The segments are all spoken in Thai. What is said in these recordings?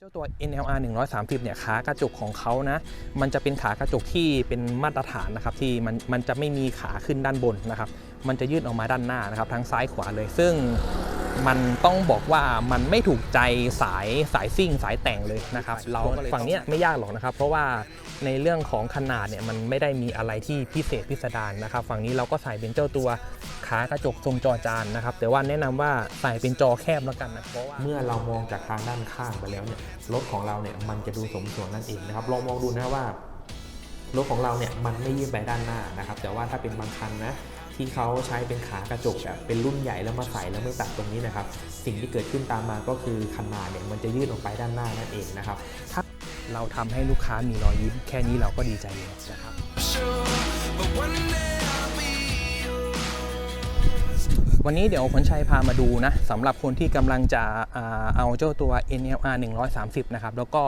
เจ้าตัว NLR 130 เนี่ยขากระจกของเขานะ มันจะเป็นขากระจกที่เป็นมาตรฐานนะครับที่มันมันจะไม่มีขาขึ้นด้านบนนะครับ มันจะยื่นออกมาด้านหน้านะครับทั้งซ้ายขวาเลย ซึ่ง มันต้องบอกว่ามันไม่ถูกใจสายสายซิ่งสายแต่งเลยนะครับเราฝั่งเนี้ยไม่ยากหรอกนะครับ เพราะว่าในเรื่องของขนาดเนี่ยมันไม่ได้มีอะไรที่พิเศษพิสดารนะครับ ฝั่งนี้เราก็ใส่เป็นเจ้าตัวขากระจกทรงจอจานนะครับ แต่ว่าแนะนำว่าใส่เป็นจอแคบแล้วกันนะเพราะว่าเมื่อเรามองจากทางด้านข้างไปแล้วเนี่ยรถของเราเนี่ยมันจะดูสมส่วนนั่นเองนะครับลองมองดูนะว่ารถของเราเนี่ยมันไม่ยื่นไปด้านหน้านะครับ แต่ว่าถ้าเป็นบางคันนะ ที่เขาใช้เป็นขากระจกแบบเป็นรุ่นใหญ่แล้วมาใส่แล้วไม่ตัดตรงนี้นะครับ สิ่งที่เกิดขึ้นตามมาก็คือขนาดเนี่ยมันจะยื่นออกไปด้านหน้านั่นเองนะครับถ้าเราทำให้ลูกค้ามีรอยยิ้มแค่นี้เราก็ดีใจแล้วนะครับวันนี้เดี๋ยวคนชัยพามาดูนะสำหรับคนที่กำลังจะเอาเจ้าตัว NLR 130 นะครับ แล้วก็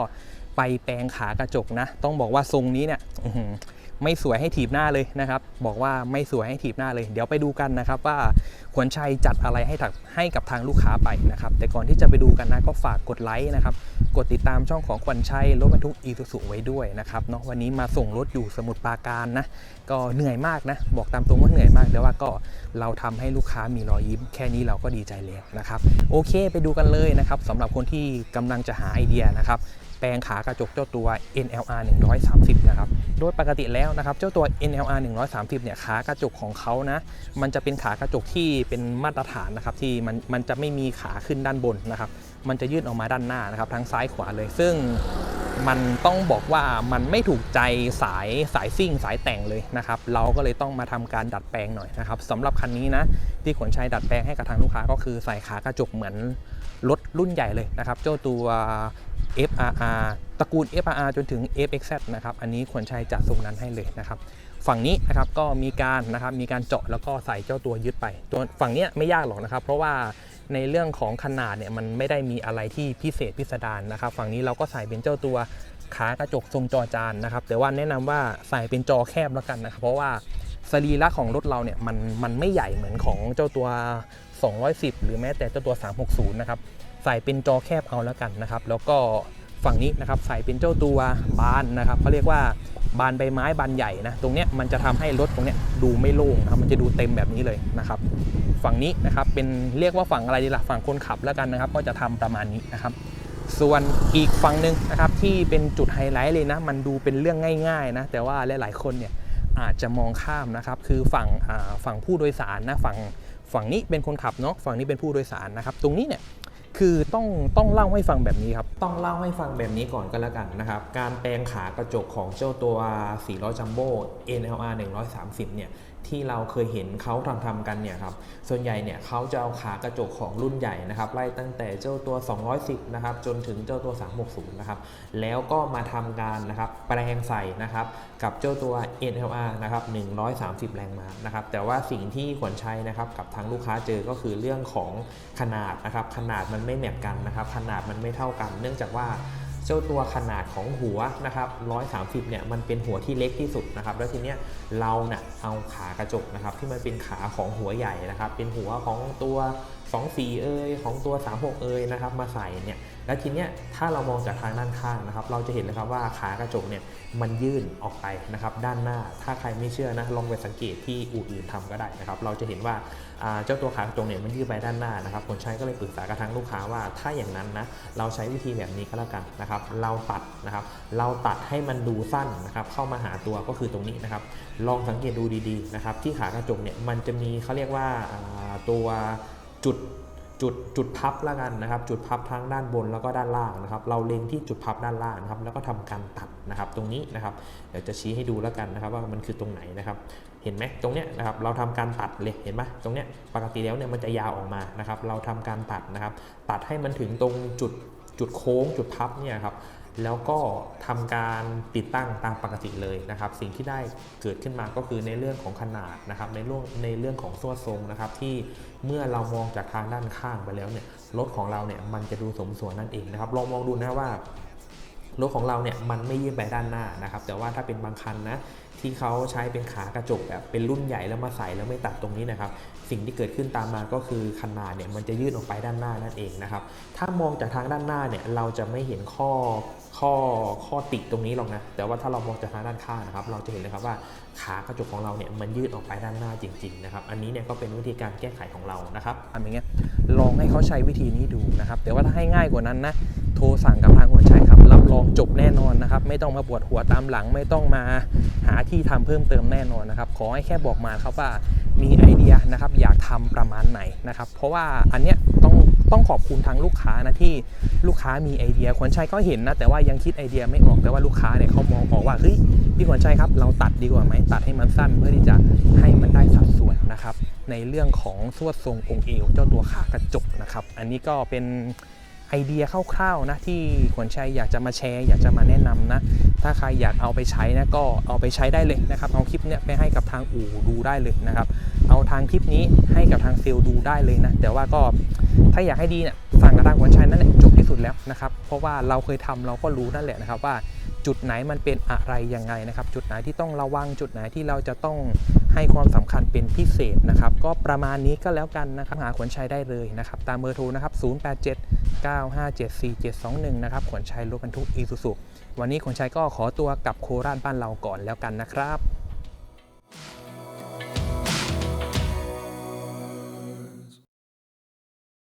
ไปแปลงขากระจกนะ ต้องบอกว่าทรงนี้เนี่ย ไม่สวยให้ถีบหน้าเลยนะครับ บอกว่าไม่สวยให้ถีบหน้าเลย เดี๋ยวไปดูกันนะครับว่าขวัญชัยจัดอะไรให้ถักให้กับทางลูกค้าไปนะครับ แต่ก่อนที่จะไปดูกันนะก็ฝากกดไลค์นะครับ กดติดตามช่องของขวัญชัยรถบรรทุกอีซูซูไว้ด้วยนะครับเนาะวันนี้มาส่งรถอยู่สมุทรปราการนะ ก็เหนื่อยมากนะ บอกตามตรงว่าเหนื่อยมาก แต่ว่าก็เราทำให้ลูกค้ามีรอยยิ้ม แค่นี้เราก็ดีใจแล้วนะครับ โอเค ไปดูกันเลยนะครับสำหรับคนที่กำลังจะหาไอเดียนะครับ แปลงขากระจกเจ้าตัว NLR 130 นะครับ โดยปกติแล้วนะครับ เจ้าตัว NLR 130 เนี่ยขากระจกของเขานะ มันจะเป็นขากระจกที่เป็นมาตรฐานนะครับ ที่มันมันจะไม่มีขาขึ้นด้านบนนะครับ มันจะยื่นออกมาด้านหน้านะครับ ทั้งซ้ายขวาเลย ซึ่งมันต้องบอกว่ามันไม่ถูกใจสายสายซิ่งสายแต่งเลยนะครับ เราก็เลยต้องมาทำการดัดแปลงหน่อยนะครับสำหรับคันนี้นะที่ขนชัยดัดแปลงให้กับทางลูกค้าก็คือใส่ขากระจกเหมือนรถรุ่นใหญ่เลยนะครับ เจ้าตัว FRR ตระกูล FRR จนถึง FXZ นะครับ อันนี้ขนชัยจัดทรงนั้นให้เลยนะครับ ฝั่งนี้นะครับก็มีการนะครับมีการเจาะแล้วก็ใส่เจ้าตัวยึดไป ตัวฝั่งนี้ไม่ยากหรอกนะครับ เพราะว่าในเรื่องของขนาดเนี่ยมันไม่ได้มีอะไรที่พิเศษพิสดารนะครับ ฝั่งนี้เราก็ใส่เป็นเจ้าตัวขากระจกทรงจอจานนะครับ แต่ว่าแนะนำว่าใส่เป็นจอแคบแล้วกันนะครับ เพราะว่าสรีระของรถเราเนี่ยมันมันไม่ใหญ่เหมือนของเจ้าตัว 210 หรือแม้แต่เจ้าตัว 360 นะครับ ใส่เป็นจอแคบเอาแล้วกันนะครับ แล้วก็ฝั่งนี้นะครับใส่เป็นเจ้าตัวบานนะครับเขาเรียกว่าบานใบไม้บานใหญ่นะตรงเนี้ยมันจะทำให้รถตรงเนี้ยดูไม่โล่งนะครับมันจะดูเต็มแบบนี้เลยนะครับ ฝั่งนี้นะครับเป็นเรียกว่าฝั่งอะไรดีล่ะฝั่งคนขับแล้วกันนะครับ ก็จะทำประมาณนี้นะครับส่วนอีกฝั่งหนึ่งนะครับที่เป็นจุดไฮไลท์เลยนะ มันดูเป็นเรื่องง่ายๆนะแต่ว่าหลายๆคนเนี่ยอาจจะมองข้ามนะครับ คือฝั่งฝั่งผู้โดยสารนะฝั่งฝั่งนี้เป็นคนขับเนาะฝั่งนี้เป็นผู้โดยสารนะครับ ตรงนี้เนี่ย คือต้องต้องเล่าให้ฟังแบบนี้ครับ ต้องเล่าให้ฟังแบบนี้ก่อนก็แล้วกันนะครับ การแปลงขากระจกของเจ้าตัว400จัมโบ้ NLR 130 เนี่ยที่เราเคยเห็นเขาทำทำกันเนี่ยครับ ส่วนใหญ่เนี่ยเขาจะเอาขากระจกของรุ่นใหญ่นะครับไล่ตั้งแต่เจ้าตัว 210 นะครับ จนถึงเจ้าตัว 360 นะครับ แล้วก็มาทำการนะครับแปลงใส่นะครับ กับเจ้าตัว NLR นะครับ 130 แรงม้านะครับ แต่ว่าสิ่งที่ขวัญชัยนะครับ กับทางลูกค้าเจอก็คือเรื่องของขนาดนะครับ ขนาดมันไม่แมทกันนะครับ ขนาดมันไม่เท่ากัน เนื่องจากว่า เจ้าตัวขนาดของหัวนะครับ130เนี่ยมันเป็นหัวที่เล็กที่สุดนะครับ แล้วทีเนี้ยเราเนี่ยเอาขากระจกนะครับที่มันเป็นขาของหัวใหญ่นะครับ เป็นหัวของตัว 24 เอยของตัว 36 เอยนะครับมาใส่เนี่ยแล้วทีเนี้ยถ้าเรามองจากทางด้านข้างนะครับ เราจะเห็นเลยครับว่าขากระจกเนี่ยมันยื่นออกไปนะครับด้านหน้า ถ้าใครไม่เชื่อนะลองไปสังเกตที่อู่อื่นทำก็ได้นะครับ เราจะเห็นว่าเจ้าตัวขากระจกเนี่ยมันยืดไปด้านหน้านะครับคนใช้ก็เลยปรึกษากับทางลูกค้าว่า ถ้าอย่างนั้นนะเราใช้วิธีแบบนี้ก็แล้วกันนะครับ เราตัดนะครับ เราตัดให้มันดูสั้นนะครับ เข้ามาหาตัวก็คือตรงนี้นะครับ ลองสังเกตดูดีๆนะครับ ที่ขากระจกเนี่ยมันจะมีเขาเรียกว่าตัว จุดจุดจุดพับแล้วกันนะครับ จุดพับทั้งด้านบนแล้วก็ด้านล่างนะครับ เราเล็งที่จุดพับด้านล่างนะครับ แล้วก็ทำการตัดนะครับ ตรงนี้นะครับ เดี๋ยวจะชี้ให้ดูแล้วกันนะครับ ว่ามันคือตรงไหนนะครับ เห็นไหมตรงเนี้ยนะครับ เราทำการตัดเลยเห็นไหมตรงเนี้ยปกติแล้วเนี่ยมันจะยาวออกมานะครับ เราทำการตัดนะครับ ตัดให้มันถึงตรงจุดจุดโค้งจุดพับเนี่ยครับ แล้วก็ทำการติดตั้งตามปกติเลยนะครับ สิ่งที่ได้เกิดขึ้นมาก็คือในเรื่องของขนาดนะครับ ในเรื่องในเรื่องของส่วนทรงนะครับ ที่เมื่อเรามองจากทางด้านข้างไปแล้วเนี่ยรถของเราเนี่ยมันจะดูสมส่วนนั่นเองนะครับ ลองมองดูนะว่า รถของเราเนี่ยมันไม่ยื่นไปด้านหน้านะครับ แต่ว่าถ้าเป็นบางคันนะที่เขาใช้เป็นขากระจกแบบเป็นรุ่นใหญ่แล้วมาใส่แล้วไม่ตัดตรงนี้นะครับ สิ่งที่เกิดขึ้นตามมาก็คือคันนาเนี่ยมันจะยื่นออกไปด้านหน้านั่นเองนะครับ ถ้ามองจากทางด้านหน้าเนี่ยเราจะไม่เห็นข้อข้อข้อติดตรงนี้หรอกนะแต่ว่าถ้าเรามองจากทางด้านข้างนะครับ เราจะเห็นเลยครับว่าขากระจกของเราเนี่ยมันยืดออกไปด้านหน้าจริง ๆ นะครับ อันนี้เนี่ยก็เป็นวิธีการแก้ไขของเรานะครับทำอย่างเงี้ยลองให้เขาใช้วิธีนี้ดูนะครับแต่ว่าถ้าให้ง่ายกว่านั้นนะโทรสั่งกับทางหัวใจ รองจบแน่นอนนะครับ ไม่ต้องมาปวดหัวตามหลัง ไม่ต้องมาหาที่ทำเพิ่มเติมแน่นอนนะครับ ขอให้แค่บอกมาครับว่ามีไอเดียนะครับอยากทำประมาณไหนนะครับ เพราะว่าอันเนี้ยต้องต้องขอบคุณทางลูกค้านะที่ลูกค้ามีไอเดียขวัญชัยก็เห็นนะแต่ว่ายังคิดไอเดียไม่ออกแต่ว่าลูกค้าเนี่ยเขามองออกว่าเฮ้ยพี่ขวัญชัยครับเราตัดดีกว่าไหมตัดให้มันสั้นเพื่อที่จะให้มันได้สัดส่วนนะครับ ในเรื่องของสวดทรงองค์เอวเจ้าตัวขากระจกนะครับ อันนี้ก็เป็น ไอเดียคร่าวๆนะที่ขวัญชัยอยากจะมาแชร์ อยากจะมาแนะนำนะ ถ้าใครอยากเอาไปใช้นะก็เอาไปใช้ได้เลยนะครับ เอาคลิปเนี้ยไปให้กับทางอู่ดูได้เลยนะครับ เอาทางคลิปนี้ให้กับทางเซลล์ดูได้เลยนะ แต่ว่าก็ถ้าอยากให้ดีเนี่ยสั่งกระทางขวัญชัยนั่นแหละจบที่สุดแล้วนะครับ เพราะว่าเราเคยทำเราก็รู้นั่นแหละนะครับว่า จุดไหนมันเป็นอะไรยังไงนะครับ จุดไหนที่ต้องระวังจุดไหนที่เราจะต้องให้ความสำคัญเป็นพิเศษนะครับ ก็ประมาณนี้ก็แล้วกันนะครับหาขวัญชัยได้เลยนะครับ ตามเบอร์โทรนะครับ 087 957 4721 นะครับขวัญชัยรถบรรทุกอีซูซุวันนี้ขวัญชัยก็ขอตัวกลับโคราชบ้านเราก่อนแล้วกันนะครับ